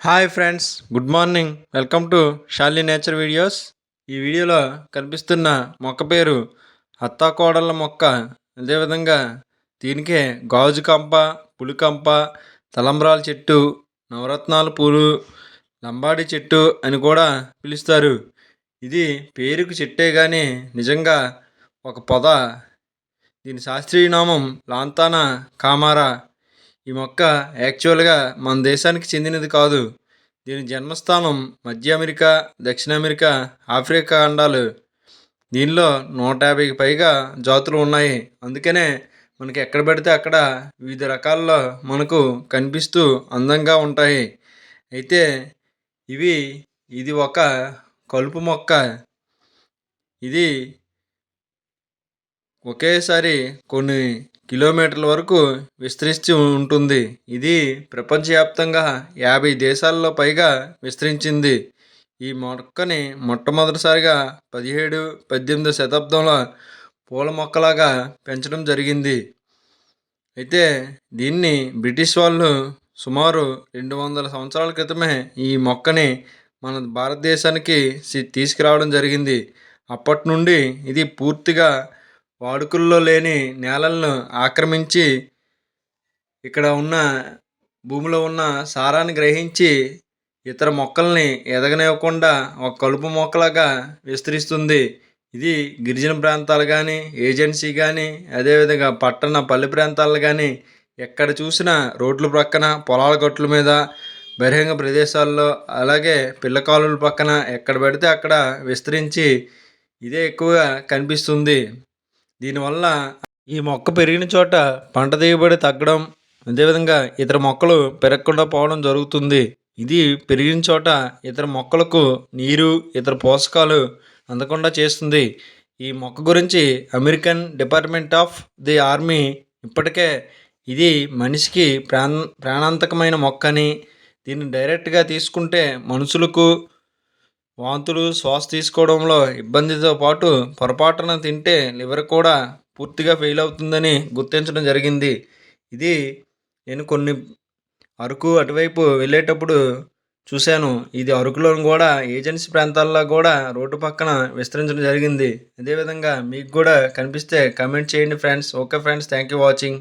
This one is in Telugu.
Hi friends good morning welcome to Shali nature videos ఈ వీడియోలో కనిపిస్తున్న మొక్క పేరు అత్తాకోడళ్ళ మొక్క. అదేవిధంగా దీనికే గాజు కంప పులికంప తలంబ్రాల చెట్టు నవరత్నాల పూలు లంబాడి చెట్టు అని కూడా పిలుస్తారు. ఇది పేరుకు చెట్టే కానీ నిజంగా ఒక పొద. దీని శాస్త్రీయ నామం లాంతానా కామారా. ఈ మొక్క యాక్చువల్గా మన దేశానికి చెందినది కాదు. దీని జన్మస్థానం మధ్య అమెరికా దక్షిణ అమెరికా ఆఫ్రికా ఖండాలు. దీనిలో నూట యాభైకి పైగా జాతులు ఉన్నాయి. అందుకనే మనకి ఎక్కడ పడితే అక్కడ వివిధ రకాల్లో మనకు కనిపిస్తూ అందంగా ఉంటాయి. అయితే ఇవి ఇది ఒక కలుపు మొక్క. ఇది ఒకేసారి కొన్ని కిలోమీటర్ల వరకు విస్తరించి ఉంటుంది. ఇది ప్రపంచవ్యాప్తంగా యాభై దేశాల్లో పైగా విస్తరించింది. ఈ మొక్కని మొట్టమొదటిసారిగా పదిహేడు పద్దెనిమిదో శతాబ్దంలో పూల మొక్కలాగా పెంచడం జరిగింది. అయితే దీన్ని బ్రిటిష్ వాళ్ళు సుమారు రెండు వందల సంవత్సరాల క్రితమే ఈ మొక్కని మన భారతదేశానికి తీసుకురావడం జరిగింది. అప్పటి నుండి ఇది పూర్తిగా వాడుకల్లో లేని నేలలను ఆక్రమించి ఇక్కడ ఉన్న భూమిలో ఉన్న సారాన్ని గ్రహించి ఇతర మొక్కల్ని ఎదగనివ్వకుండా ఒక కలుపు మొక్కలాగా విస్తరిస్తుంది. ఇది గిరిజన ప్రాంతాలు కానీ ఏజెన్సీ కానీ అదేవిధంగా పట్టణ పల్లె ప్రాంతాలు కానీ ఎక్కడ చూసినా రోడ్ల ప్రక్కన పొలాల గట్ల మీద బహిరంగ ప్రదేశాల్లో అలాగే పిల్లకాలుల పక్కన ఎక్కడ పడితే అక్కడ విస్తరించి ఇదే ఎక్కువగా కనిపిస్తుంది. దీనివల్ల ఈ మొక్క పెరిగిన చోట పంట దిగుబడి తగ్గడం అదేవిధంగా ఇతర మొక్కలు పెరగకుండా పోవడం జరుగుతుంది. ఇది పెరిగిన చోట ఇతర మొక్కలకు నీరు ఇతర పోషకాలు అందకుండా చేస్తుంది. ఈ మొక్క గురించి American department of the army ఇప్పటికే ఇది మనిషికి ప్రాణ ప్రాణాంతకమైన మొక్క అని దీన్ని డైరెక్ట్గా తీసుకుంటే మనుషులకు వాంతులు శ్వాస తీసుకోవడంలో ఇబ్బందితో పాటు పొరపాటున తింటే లివర్ కూడా పూర్తిగా ఫెయిల్ అవుతుందని గుర్తించడం జరిగింది. ఇది నేను కొన్ని అరకు అటువైపు వెళ్ళేటప్పుడు చూశాను. ఇది అరకులో కూడా ఏజెన్సీ ప్రాంతాల్లో కూడా రోడ్డు పక్కన విస్తరించడం జరిగింది. అదేవిధంగా మీకు కూడా కనిపిస్తే కమెంట్ చేయండి friends. Okay friends thank you watching.